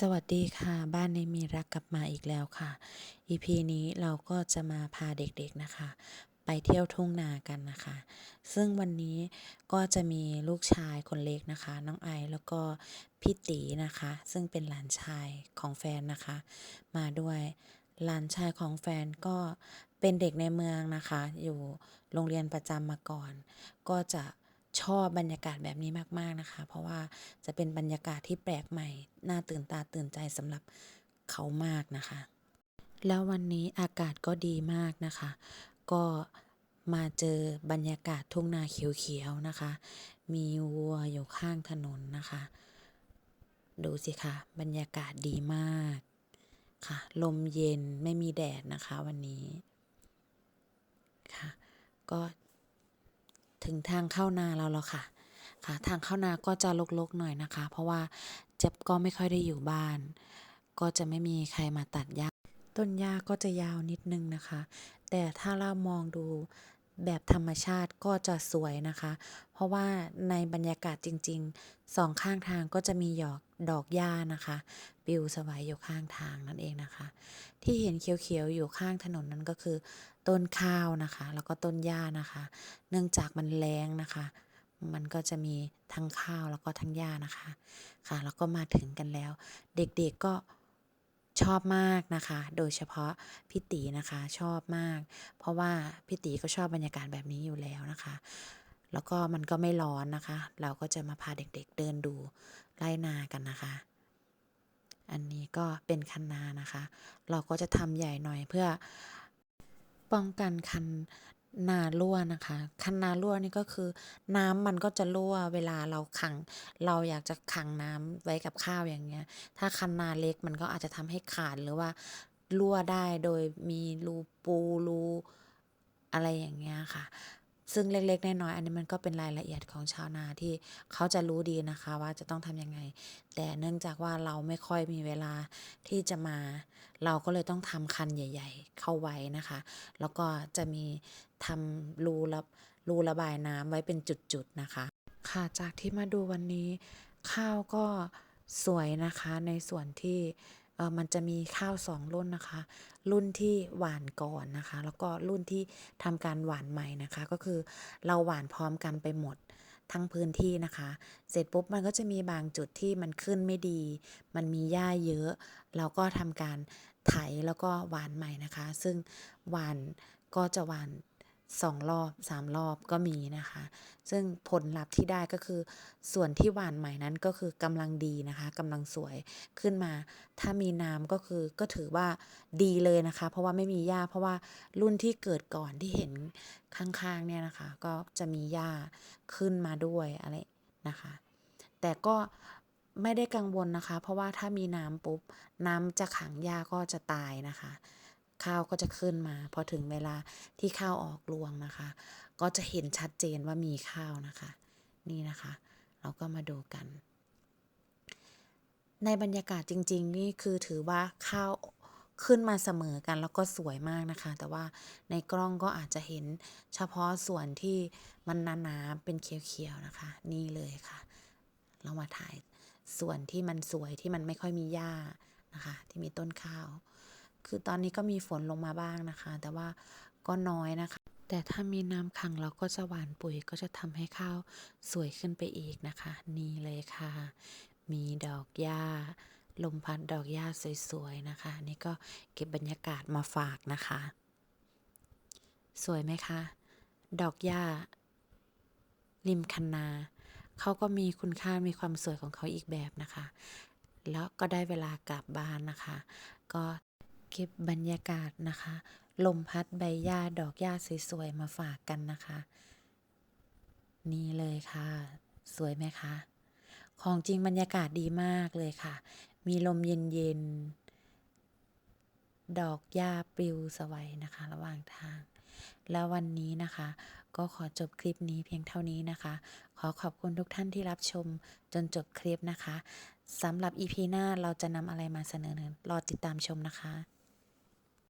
สวัสดีค่ะบ้านในมีรักกลับมาอีกแล้วค่ะ EP นี้เราก็จะมาพาเด็กๆนะคะ ไปเที่ยวทุ่งนากันนะคะ ซึ่งวันนี้ก็จะมีลูกชายคนเล็กนะคะ น้องไอแล้วก็พี่ตีนะคะ ซึ่งเป็นหลานชายของแฟนนะคะ มาด้วยหลานชายของแฟนก็เป็นเด็กในเมืองนะคะ อยู่โรงเรียนประจำมาก่อน ก็จะ ชอบบรรยากาศแบบนี้มาก ๆ นะคะ เพราะว่าจะเป็นบรรยากาศที่แปลกใหม่ น่าตื่นตาตื่นใจสำหรับเขามากนะคะ แล้ววันนี้อากาศก็ดีมากนะคะ ก็มาเจอบรรยากาศทุ่งนาเขียวๆนะคะ มีวัวอยู่ข้างถนนนะคะ ดูสิคะบรรยากาศดีมากค่ะ ลมเย็นไม่มีแดดนะคะวันนี้ค่ะ ก็ ถึงทางเข้านาเราแล้วค่ะ ค่ะ ทางเข้านาก็จะรกๆหน่อยนะคะ เพราะว่าเจ็บก็ไม่ค่อยได้อยู่บ้าน ก็จะไม่มีใครมาตัดหญ้าต้นหญ้าก็จะยาวนิดนึงนะคะ แต่ถ้าเรามองดูแบบธรรมชาติก็จะสวยนะคะ เพราะว่าในบรรยากาศจริง ๆ สองข้างทางก็จะมีหยอกดอกหญ้านะคะ ปิวสวายอยู่ข้างทางนั่นเองนะคะ ที่เห็นเขียวๆอยู่ข้างถนนนั้นก็คือ ต้นข้าวนะคะ แล้วก็ต้นหญ้านะคะ เนื่องจากมันแรงนะคะ มันก็จะมีทั้งข้าวแล้วก็ทั้งหญ้านะคะค่ะ แล้วก็มาถึงกันแล้ว เด็กๆก็ชอบมากนะคะ โดยเฉพาะพี่ตีนะคะชอบมาก เพราะว่าพี่ตีก็ชอบบรรยากาศแบบนี้อยู่แล้วนะคะ แล้วก็มันก็ไม่ร้อนนะคะ เราก็จะมาพาเด็กๆเดินดูไร่นากันนะคะ อันนี้ก็เป็นคันนานะคะ เราก็จะทำใหญ่หน่อยเพื่อป้องกันคันนารั่วนะคะ คันนารั่วนี่ก็คือ น้ำมันก็จะรั่วเวลาเราขัง เราอยากจะขังน้ำไว้กับข้าวอย่างเงี้ย ถ้าคันนาเล็กมันก็อาจจะทำให้ขาดหรือว่ารั่วได้โดยมีรูปูรูอะไรอย่างเงี้ยค่ะ ซึ่งเล็กๆน้อยๆอันนี้มันก็เป็นรายละเอียดของชาวนาที่เขาจะรู้ดีนะคะว่าจะต้องทำยังไง แต่เนื่องจากว่าเราไม่ค่อยมีเวลาที่จะมา เราก็เลยต้องทำคันใหญ่ ๆ เข้าไว้นะคะ แล้วก็จะมีทำรูระรูระบายน้ำไว้เป็นจุดๆนะคะ ค่ะจากที่มาดูวันนี้ข้าวก็สวยนะคะในส่วนที่ มันจะมีข้าวสองรุ่นนะคะ รุ่นที่หวานก่อนนะคะ แล้วก็รุ่นที่ทำการหวานใหม่นะคะ ก็คือเราหวานพร้อมกันไปหมดทั้งพื้นที่นะคะ เสร็จปุ๊บมันก็จะมีบางจุดที่มันขึ้นไม่ดี มันมีหญ้าเยอะ เราก็ทำการไถแล้วก็หวานใหม่นะคะ ซึ่งหวานก็จะหวาน สองรอบสามรอบก็มีนะคะ ซึ่งผลลัพธ์ที่ได้ก็คือ ส่วนที่หวานใหม่นั้นก็คือกำลังดีนะคะกำลังสวยขึ้นมา ถ้ามีน้ำก็คือก็ถือว่าดีเลยนะคะ เพราะว่าไม่มีหญ้าเพราะว่ารุ่นที่เกิดก่อนที่เห็นข้างๆเนี่ยนะคะ ก็จะมีหญ้าขึ้นมาด้วยอะไรนะคะ แต่ก็ไม่ได้กังวลนะคะ เพราะว่าถ้ามีน้ำปุ๊บน้ำจะขังหญ้าก็จะตายนะคะ ข้าวก็จะขึ้นมาพอถึงเวลาที่ข้าวออกรวงนะคะ ก็จะเห็นชัดเจนว่ามีข้าวนะคะ นี่นะคะ เราก็มาดูกัน ในบรรยากาศจริง ๆ นี่คือถือว่าข้าวขึ้นมาเสมอกันแล้วก็สวยมากนะคะ แต่ว่าในกล้องก็อาจจะเห็นเฉพาะส่วนที่มันหนาๆเป็นเขียวๆนะคะ นี่เลยค่ะ เรามาถ่ายส่วนที่มันสวยที่มันไม่ค่อยมีหญ้านะคะ ที่มีต้นข้าว คือตอนนี้ก็มีฝนลงมาบ้างนะคะ แต่ว่าก็น้อยนะคะ แต่ถ้ามีน้ำขังเราก็จะหว่านปุ๋ยก็จะทำให้ข้าวสวยขึ้นไปอีกนะคะ นี่เลยค่ะ มีดอกหญ้าลมพัดดอกหญ้าสวยๆนะคะ นี่ก็เก็บบรรยากาศมาฝากนะคะ สวยไหมคะ ดอกหญ้าริมคันนาเขาก็มีคุณค่ามีความสวยของเขาอีกแบบนะคะ แล้วก็ได้เวลากลับบ้านนะคะ ก็ เก็บบรรยากาศนะคะ ลมพัดใบหญ้าดอกหญ้าสวยๆมาฝากกันนะคะ นี่เลยค่ะ สวยไหมคะ ของจริงบรรยากาศดีมากเลยค่ะ มีลมเย็นๆ ดอกหญ้าปลิวสวัยนะคะ ระหว่างทาง แล้ววันนี้นะคะ ก็ขอจบคลิปนี้เพียงเท่านี้นะคะ ขอขอบคุณทุกท่านที่รับชมจนจบคลิปนะคะสำหรับ EP หน้าเราจะนำอะไรมาเสนอรอติดตามชมนะคะ